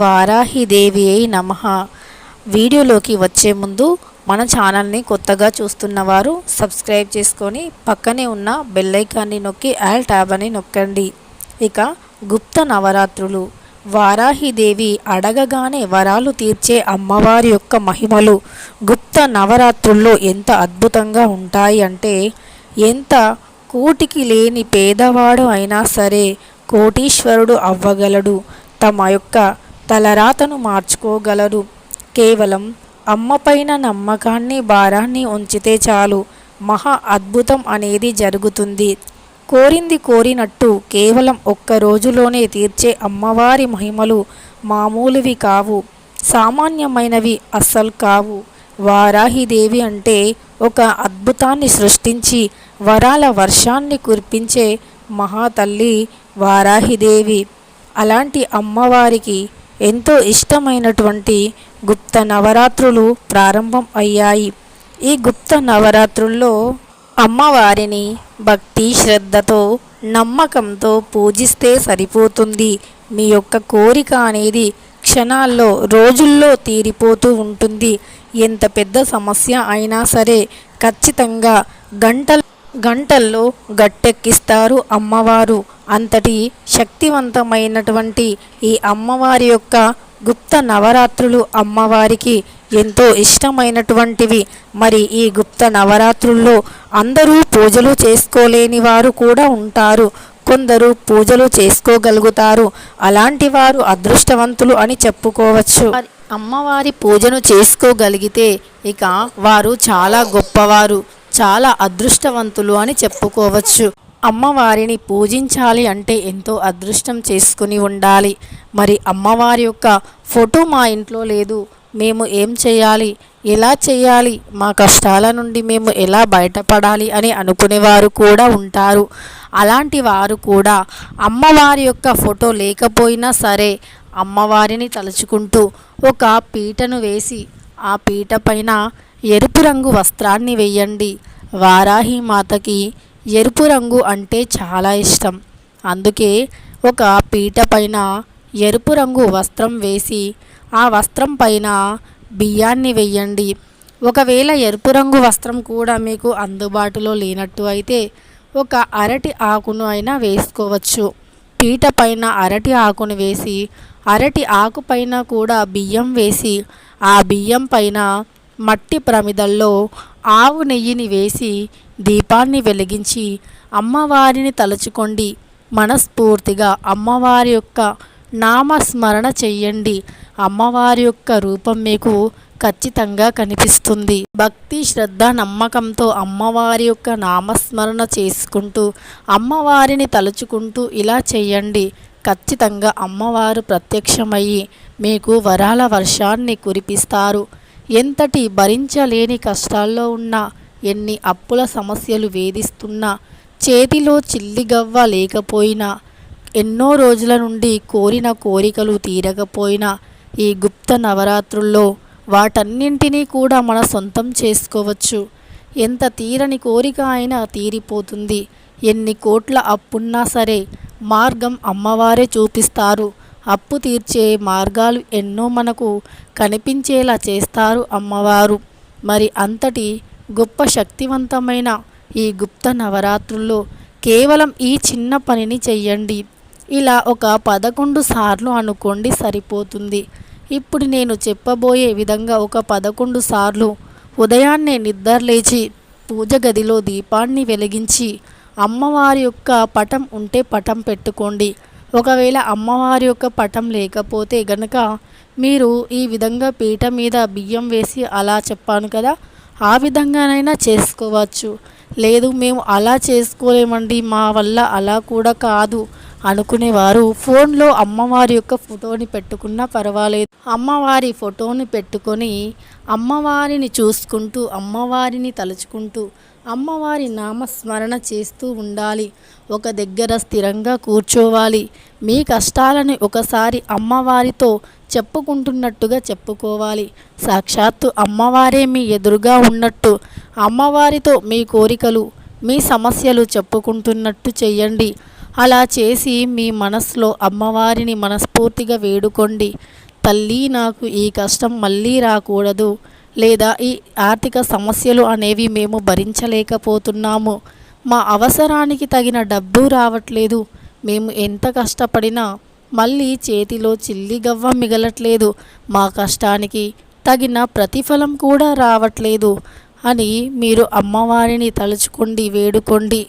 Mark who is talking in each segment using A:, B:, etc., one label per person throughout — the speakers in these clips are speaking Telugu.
A: వారాహిదేవి అయి నమ. వీడియోలోకి వచ్చే ముందు మన ఛానల్ని కొత్తగా చూస్తున్నవారు సబ్స్క్రైబ్ చేసుకొని పక్కనే ఉన్న బెల్లైకాన్ని నొక్కి ఆల్ ట్యాబ్ అని నొక్కండి. ఇక గుప్త నవరాత్రులు. వారాహిదేవి అడగగానే వరాలు తీర్చే అమ్మవారి యొక్క మహిమలు గుప్త నవరాత్రుల్లో ఎంత అద్భుతంగా ఉంటాయి అంటే ఎంత కూటికి లేని పేదవాడు అయినా సరే కోటీశ్వరుడు అవ్వగలడు. తమ యొక్క తలరాతను మార్చుకోగలరు. కేవలం అమ్మపైన నమ్మకాన్ని భారాన్ని ఉంచితే చాలు. మహా అద్భుతం అనేది జరుగుతుంది. కోరింది కోరినట్టు కేవలం ఒక్క రోజులోనే తీర్చే అమ్మవారి మహిమలు మామూలువి కావు. సామాన్యమైనవి అస్సలు కావు. వారాహిదేవి అంటే ఒక అద్భుతాన్ని సృష్టించి వరాల వర్షాన్ని కురిపించే మహాతల్లి వారాహిదేవి అలాంటి అమ్మవారికి ఎంతో ఇష్టమైనటువంటి గుప్త నవరాత్రులు ప్రారంభం అయ్యాయి. ఈ గుప్త నవరాత్రుల్లో అమ్మవారిని భక్తి శ్రద్ధతో నమ్మకంతో పూజిస్తే సరిపోతుంది. మీ యొక్క కోరిక అనేది క్షణాల్లో రోజుల్లో తీరిపోతూ ఉంటుంది. ఎంత పెద్ద సమస్య అయినా సరే ఖచ్చితంగా గంటలు గంటల్లో గట్టెక్కిస్తారు అమ్మవారు. అంతటి శక్తివంతమైనటువంటి ఈ అమ్మవారి యొక్క గుప్త నవరాత్రులు అమ్మవారికి ఎంతో ఇష్టమైనటువంటివి. మరి ఈ గుప్త నవరాత్రుల్లో అందరూ పూజలు చేసుకోలేని వారు కూడా ఉంటారు. కొందరు పూజలు చేసుకోగలుగుతారు. అలాంటి వారు అదృష్టవంతులు అని చెప్పుకోవచ్చు. అమ్మవారి పూజను చేసుకోగలిగితే ఇక వారు చాలా గొప్పవారు. చాలా అదృష్టవంతులు అని చెప్పుకోవచ్చు. అమ్మవారిని పూజించాలి అంటే ఎంతో అదృష్టం చేసుకుని ఉండాలి. మరి అమ్మవారి యొక్క ఫోటో మా ఇంట్లో లేదు. మేము ఏం చేయాలి? ఎలా చేయాలి? మా కష్టాల నుండి మేము ఎలా బయటపడాలి అని అనుకునేవారు కూడా ఉంటారు. అలాంటి వారు కూడా అమ్మవారి యొక్క ఫోటో లేకపోయినా సరే అమ్మవారిని తలుచుకుంటూ ఒక పీటను వేసి ఆ పీట పైన ఎరుపు రంగు వస్త్రాన్ని వెయ్యండి. వారాహి మాతకి ఎరుపు రంగు అంటే చాలా ఇష్టం. అందుకే ఒక పీట పైన ఎరుపు రంగు వస్త్రం వేసి ఆ వస్త్రం పైన బియ్యాన్ని వెయ్యండి. ఒకవేళ ఎరుపు రంగు వస్త్రం కూడా మీకు అందుబాటులో లేనట్టు అయితే ఒక అరటి ఆకును అయినా వేసుకోవచ్చు. పీట పైన అరటి ఆకును వేసి అరటి ఆకు పైన కూడా బియ్యం వేసి ఆ బియ్యం పైన మట్టి ప్రమిదల్లో ఆవు నెయ్యిని వేసి దీపాన్ని వెలిగించి అమ్మవారిని తలుచుకోండి. మనస్ఫూర్తిగా అమ్మవారి యొక్క నామస్మరణ చెయ్యండి అమ్మవారి యొక్క రూపం మీకు ఖచ్చితంగా కనిపిస్తుంది. భక్తి శ్రద్ధ నమ్మకంతో అమ్మవారి యొక్క నామస్మరణ చేసుకుంటూ అమ్మవారిని తలుచుకుంటూ ఇలా చేయండి. ఖచ్చితంగా అమ్మవారు ప్రత్యక్షమయ్యి మీకు వరాల వర్షాన్ని కురిపిస్తారు. ఎంతటి భరించలేని కష్టాల్లో ఉన్నా ఎన్ని అప్పుల సమస్యలు వేధిస్తున్నా చేతిలో చిల్లిగవ్వ లేకపోయినా ఎన్నో రోజుల నుండి కోరిన కోరికలు తీరకపోయినా ఈ గుప్త నవరాత్రుల్లో వాటన్నింటినీ కూడా మన సొంతం చేసుకోవచ్చు. ఎంత తీరని కోరిక అయినా తీరిపోతుంది. ఎన్ని కోట్ల అప్పున్నా సరే మార్గం అమ్మవారే చూపిస్తారు. అప్పు తీర్చే మార్గాలు ఎన్నో మనకు కనిపించేలా చేస్తారు అమ్మవారు. మరి అంతటి గొప్ప శక్తివంతమైన ఈ గుప్త నవరాత్రుల్లో కేవలం ఈ చిన్న పనిని చెయ్యండి. ఇలా ఒక పదకొండు సార్లు అనుకోండి సరిపోతుంది. ఇప్పుడు నేను చెప్పబోయే విధంగా ఒక పదకొండు సార్లు ఉదయాన్నే నిద్రలేచి పూజ గదిలో దీపాన్ని వెలిగించి అమ్మవారి యొక్క పటం ఉంటే పటం పెట్టుకోండి. ఒకవేళ అమ్మవారి యొక్క పటం లేకపోతే గనక మీరు ఈ విధంగా పీట మీద బియ్యం వేసి అలా చెప్పాను కదా ఆ విధంగానైనా చేసుకోవచ్చు. లేదు మేము అలా చేసుకోలేమండి మా వల్ల అలా కూడా కాదు అనుకునేవారు. ఫోన్లో అమ్మవారి యొక్క ఫోటోని పెట్టుకున్నా పర్వాలేదు. అమ్మవారి ఫోటోని పెట్టుకొని అమ్మవారిని చూసుకుంటూ అమ్మవారిని తలుచుకుంటూ అమ్మవారి నామస్మరణ చేస్తూ ఉండాలి. ఒక దగ్గర స్థిరంగా కూర్చోవాలి. మీ కష్టాలను ఒకసారి అమ్మవారితో చెప్పుకుంటున్నట్టుగా చెప్పుకోవాలి. సాక్షాత్తు అమ్మవారే మీ ఎదురుగా ఉన్నట్టు అమ్మవారితో మీ కోరికలు మీ సమస్యలు చెప్పుకుంటున్నట్టు చేయండి అలా చేసి మీ మనసులో అమ్మవారిని మనస్ఫూర్తిగా వేడుకోండి. తల్లి నాకు ఈ కష్టం మళ్ళీ రాకూడదు. లేదా ఈ ఆర్థిక సమస్యలు అనేవి మేము భరించలేకపోతున్నాము. మా అవసరానికి తగిన డబ్బు రావట్లేదు. మేము ఎంత కష్టపడినా మళ్ళీ చేతిలో చిల్లి గవ్వ మిగలట్లేదు. మా కష్టానికి తగిన ప్రతిఫలం కూడా రావట్లేదు అని మీరు అమ్మవారిని తలుచుకోండి వేడుకోండి.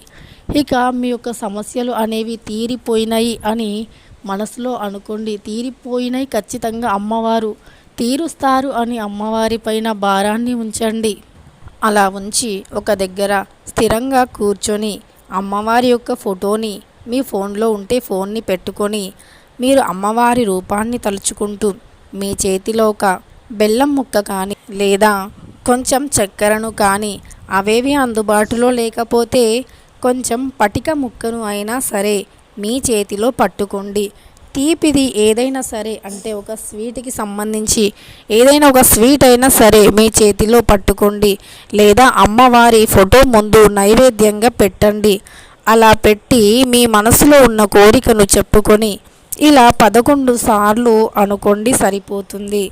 A: ఇక మీ యొక్క సమస్యలు అనేవి తీరిపోయినాయి అని మనసులో అనుకోండి. తీరిపోయినాయి ఖచ్చితంగా అమ్మవారు. తీరుస్తారు అని అమ్మవారి పైన భారాన్ని ఉంచండి. అలా ఉంచి ఒక దగ్గర స్థిరంగా కూర్చొని అమ్మవారి యొక్క ఫోటోని మీ ఫోన్లో ఉంటే ఫోన్ని పెట్టుకొని మీరు అమ్మవారి రూపాన్ని తలుచుకుంటూ మీ చేతిలో ఒక బెల్లం ముక్క కానీ లేదా కొంచెం చక్కెరను కానీ అవేవి అందుబాటులో లేకపోతే కొంచెం పటిక ముక్కను అయినా సరే మీ చేతిలో పట్టుకోండి. తీపిది ఏదైనా సరే అంటే ఒక స్వీట్కి సంబంధించి ఏదైనా ఒక స్వీట్ అయినా సరే మీ చేతిలో పట్టుకోండి. లేదా అమ్మవారి ఫోటో ముందు నైవేద్యంగా పెట్టండి. అలా పెట్టి మీ మనసులో ఉన్న కోరికను చెప్పుకొని ఇలా పదకొండు సార్లు అనుకోండి సరిపోతుంది.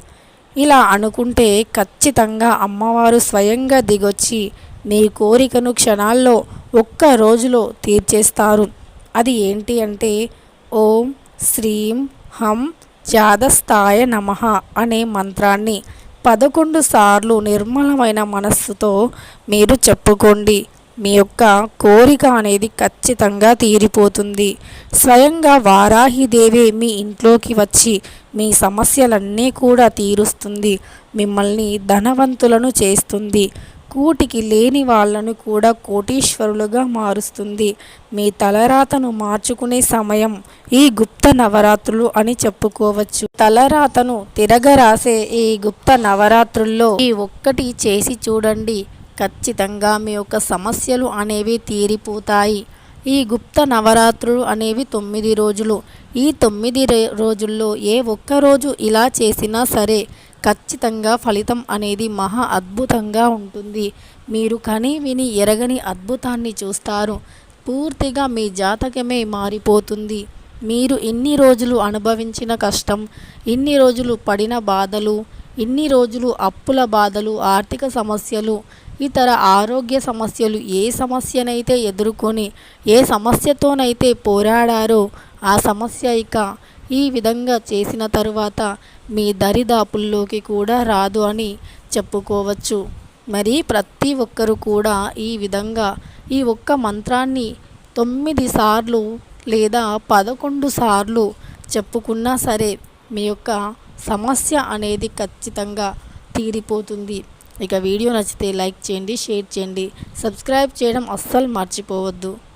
A: ఇలా అనుకుంటే ఖచ్చితంగా అమ్మవారు స్వయంగా దిగొచ్చి మీ కోరికను క్షణాల్లో ఒక్క రోజులో తీర్చేస్తారు. అది ఏంటి అంటే ఓం శ్రీం హం జాదస్థాయ నమ అనే మంత్రాన్ని పదకొండు సార్లు నిర్మలమైన మనస్సుతో మీరు చెప్పుకోండి. మీ యొక్క కోరిక అనేది ఖచ్చితంగా తీరిపోతుంది. స్వయంగా వారాహిదేవి మీ ఇంట్లోకి వచ్చి మీ సమస్యలన్నీ కూడా తీరుస్తుంది. మిమ్మల్ని ధనవంతులను చేస్తుంది. కూటికి లేని వాళ్ళను కూడా కోటీశ్వరులుగా మారుస్తుంది. మీ తలరాతను మార్చుకునే సమయం ఈ గుప్త నవరాత్రులు అని చెప్పుకోవచ్చు. తలరాతను తిరగరాసే ఈ గుప్త నవరాత్రుల్లో ఈ ఒక్కటి చేసి చూడండి. ఖచ్చితంగా మీ యొక్క సమస్యలు అనేవి తీరిపోతాయి. ఈ గుప్త నవరాత్రులు అనేవి తొమ్మిది రోజులు. ఈ తొమ్మిది రోజుల్లో ఏ ఒక్క రోజు ఇలా చేసినా సరే ఖచ్చితంగా ఫలితం అనేది మహా అద్భుతంగా ఉంటుంది. మీరు కని విని ఎరగని అద్భుతాన్ని చూస్తారు. పూర్తిగా మీ జాతకమే మారిపోతుంది. మీరు ఇన్ని రోజులు అనుభవించిన కష్టం ఇన్ని రోజులు పడిన బాధలు ఇన్ని రోజులు అప్పుల బాధలు ఆర్థిక సమస్యలు ఇతర ఆరోగ్య సమస్యలు ఏ సమస్యనైతే ఎదుర్కొని ఏ సమస్యతోనైతే పోరాడారో ఆ సమస్య ఇక ఈ విధంగా చేసిన తరువాత మీ దరిదాపుల్లోకి కూడా రాదు అని చెప్పుకోవచ్చు. మరి ప్రతి ఒక్కరు కూడా ఈ విధంగా ఈ ఒక్క మంత్రాన్ని తొమ్మిది సార్లు లేదా పదకొండు సార్లు చెప్పుకున్నా సరే మీ యొక్క సమస్య అనేది ఖచ్చితంగా తీరిపోతుంది. ఇక వీడియో నచ్చితే లైక్ చేయండి షేర్ చేయండి. సబ్స్క్రైబ్ చేయడం అస్సలు మర్చిపోవద్దు.